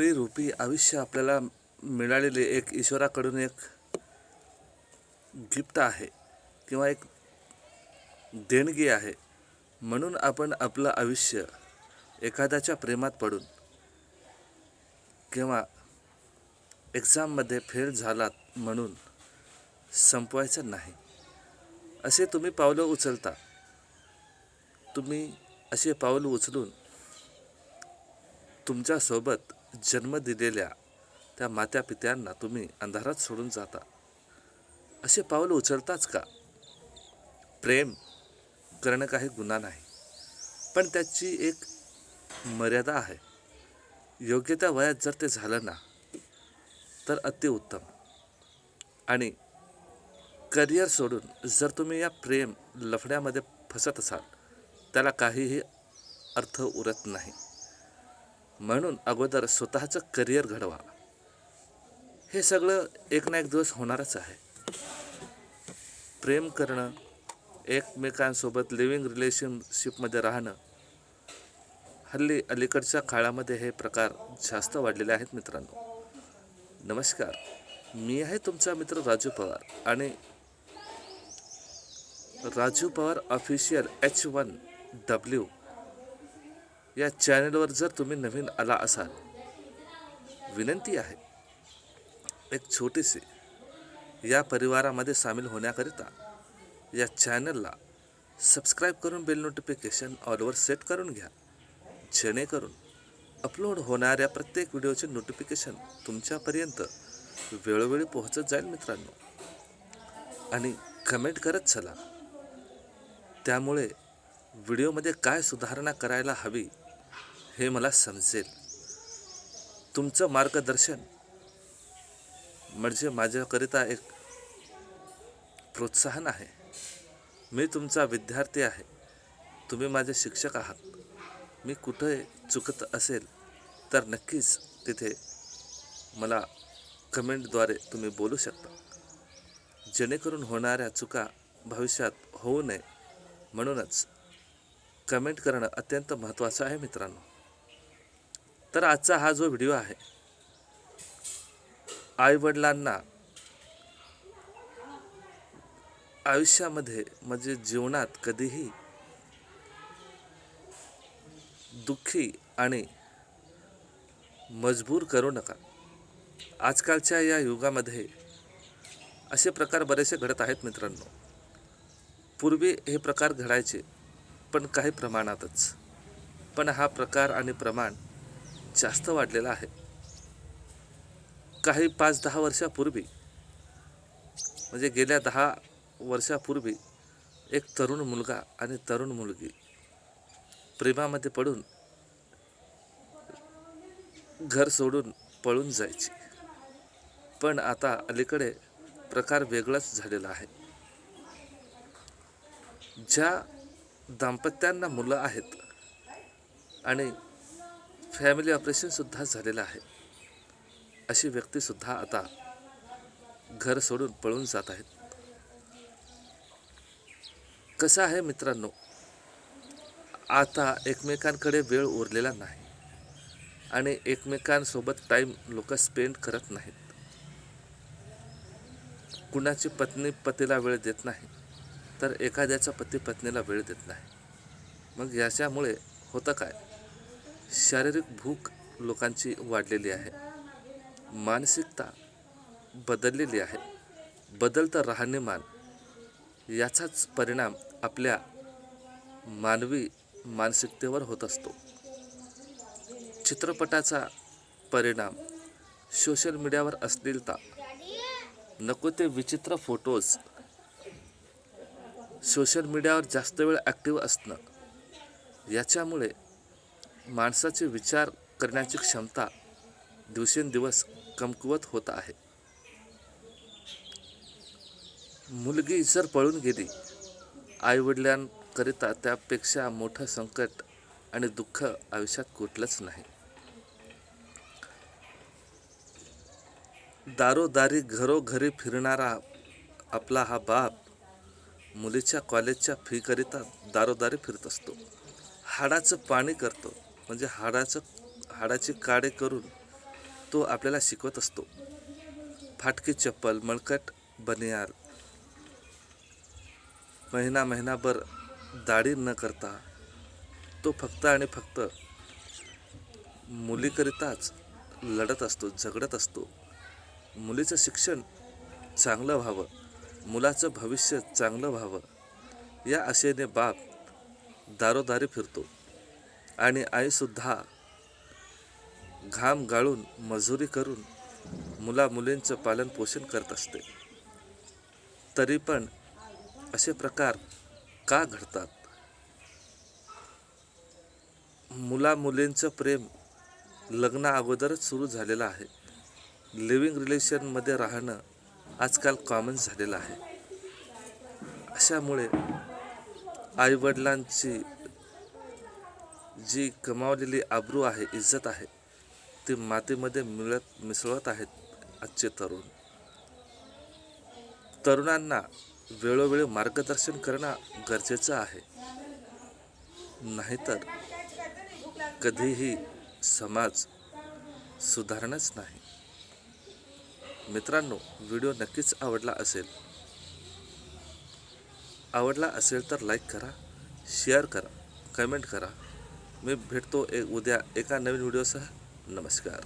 पूर्वी रूपी आयुष्य आपल्याला मिळालेले एक ईश्वराकडून एक गिफ्ट आहे किंवा एक देणगी आहे. म्हणून आपण आपलं आयुष्य एखाद्याच्या प्रेमात पडून किंवा एक्झाममध्ये फेल झालात म्हणून संपवायचं नाही. असे तुम्ही पावलं उचलता. तुम्ही असे पाऊल उचलून तुमच्यासोबत जन्म दिलेल्या त्या मात्या पित्यांना तुम्ही अंधारात सोडून जाता. असे पाऊल उचलताच का? प्रेम करणं काही गुन्हा नाही पण त्याची एक मर्यादा आहे. योग्य त्या वयात जर ते झालं ना तर अतिउत्तम आणि करिअर सोडून जर तुम्ही या प्रेम लफड्यामध्ये फसत असाल त्याला काहीही अर्थ उरत नाही. म्हणून अगोदर स्वतःचं करिअर घडवा. हे सगळं एक ना एक दिवस होणारच आहे. प्रेम करणं एकमेकांसोबत लिव्हिंग रिलेशनशिपमध्ये राहणं हल्ली अलीकडच्या काळामध्ये हे प्रकार जास्त वाढलेले आहेत मित्रांनो. नमस्कार. मी आहे तुमचा मित्र राजू पवार आणि Raju Pawar official H one W या चॅनलवर जर तुम्ही नवीन आला असाल विनंती आहे एक छोटीशी या परिवारामध्ये सामील होण्याकरिता या चॅनलला सबस्क्राईब करून बेल नोटिफिकेशन ऑलवर सेट करून घ्या. जेणेकरून अपलोड होणाऱ्या प्रत्येक व्हिडिओचे नोटिफिकेशन तुमच्यापर्यंत वेळोवेळी पोहोचत जाईल मित्रांनो. आणि कमेंट करत चला. त्यामुळे व्हिडिओमध्ये काय सुधारणा करायला हवी हे मला समजेल. तुमचं मार्गदर्शन म्हणजे माझ्याकरिता एक प्रोत्साहन आहे. मी तुमचा विद्यार्थी आहे. तुम्ही माझे शिक्षक आहात. मी कुठे चुकत असेल तर नक्कीच तिथे मला कमेंटद्वारे तुम्ही बोलू शकता. जेणेकरून होणाऱ्या चुका भविष्यात होऊ नये म्हणूनच कमेंट करणं अत्यंत महत्त्वाचं आहे मित्रांनो. तर आजचा हा जो व्हिडिओ आहे आईवडिलांना आयुष्यामध्ये म्हणजे जीवनात कधीही दुःखी आणि मजबूर करू नका. आजकालच्या या युगामध्ये असे प्रकार बरेचसे घडत आहेत मित्रांनो. पूर्वी हे प्रकार घडायचे. पण काही प्रमाणातच. पण हा प्रकार आणि प्रमाण जास्त वाढलेला आहे. काही पाच दहा वर्षापूर्वी म्हणजे गेल्या दहा वर्षापूर्वी एक तरुण मुलगा आणि तरुण मुलगी प्रेमामध्ये पडून घर सोडून पळून जायची. पण आता अलीकडे प्रकार वेगळाच झालेला आहे. ज्या दाम्पत्यांना मुलं आहेत. आणि फॅमिली ऑपरेशनसुद्धा झालेलं आहे. अशी व्यक्तीसुद्धा आता घर सोडून पळून जात आहेत. कसं आहे मित्रांनो? आता एकमेकांकडे वेळ उरलेला नाही. आणि एकमेकांसोबत टाईम लोक स्पेंड करत नाहीत. कुणाची पत्नी पतीला वेळ देत नाही. तर एखाद्याचा पती पत्नीला वेळ देत नाही. मग याच्यामुळे होतं काय? शारीरिक भूक लोकांची वाढलेली आहे. मानसिकता बदललेली आहे. बदलतं राहणीमान याचाच परिणाम आपल्या मानवी मानसिकतेवर होत असतो. चित्रपटाचा परिणाम सोशल मीडियावर अश्लीलता नको ते विचित्र फोटोज सोशल मीडियावर जास्त वेळ ॲक्टिव्ह असणं. याच्यामुळे माणसाचे विचार करण्याची क्षमता दिवसेंदिवस कमकुवत होत आहे. मुलगी जर पळून गेली आईवडिलांकरिता त्यापेक्षा मोठं संकट आणि दुःख आयुष्यात कुठलंच नाही. दारोदारी घरोघरी फिरणारा आपला हा बाप मुलीच्या कॉलेजच्या फीकरिता दारोदारी फिरत असतो. हाडाचं पाणी करतो. म्हणजे हाडाचं हाडाची काडे करून तो आपल्याला शिकवत असतो. फाटकी चप्पल मळकट बनियार महिना महिनाभर दाढी न करता तो फक्त आणि फक्त मुलीकरिताच लढत असतो झगडत असतो. मुलीचं शिक्षण चांगलं व्हावं. मुलाचं भविष्य चांगलं व्हावं. या आशेने बाप दारोदारी फिरतो आणि आईसुद्धा घाम गाळून मजुरी करून मुला मुलींचं पालन पोषण करत असते. तरी पण असे प्रकार का घडतात? मुला मुलींचं प्रेम लग्ना अगोदरच सुरू झालेलं आहे. लिव्हिंग रिलेशनमध्ये राहणं आजकाल कॉमन झालेलं आहे. अशामुळे आईवडिलांची जी कमावलेली आबरू आहे इज्जत आहे ती मातीमध्ये मिळत मिसळत आहेत आजचे तरुण. तरुणांना वेळोवेळी मार्गदर्शन करणं गरजेचं आहे. नाहीतर कधीही समाज सुधारणच नाही. मित्रांनो व्हिडिओ नक्कीच आवडला असेल. आवडला असेल तर लाईक करा शेअर करा कमेंट करा. मी भेटतो एक उद्या एका नवीन व्हिडिओसह. नमस्कार.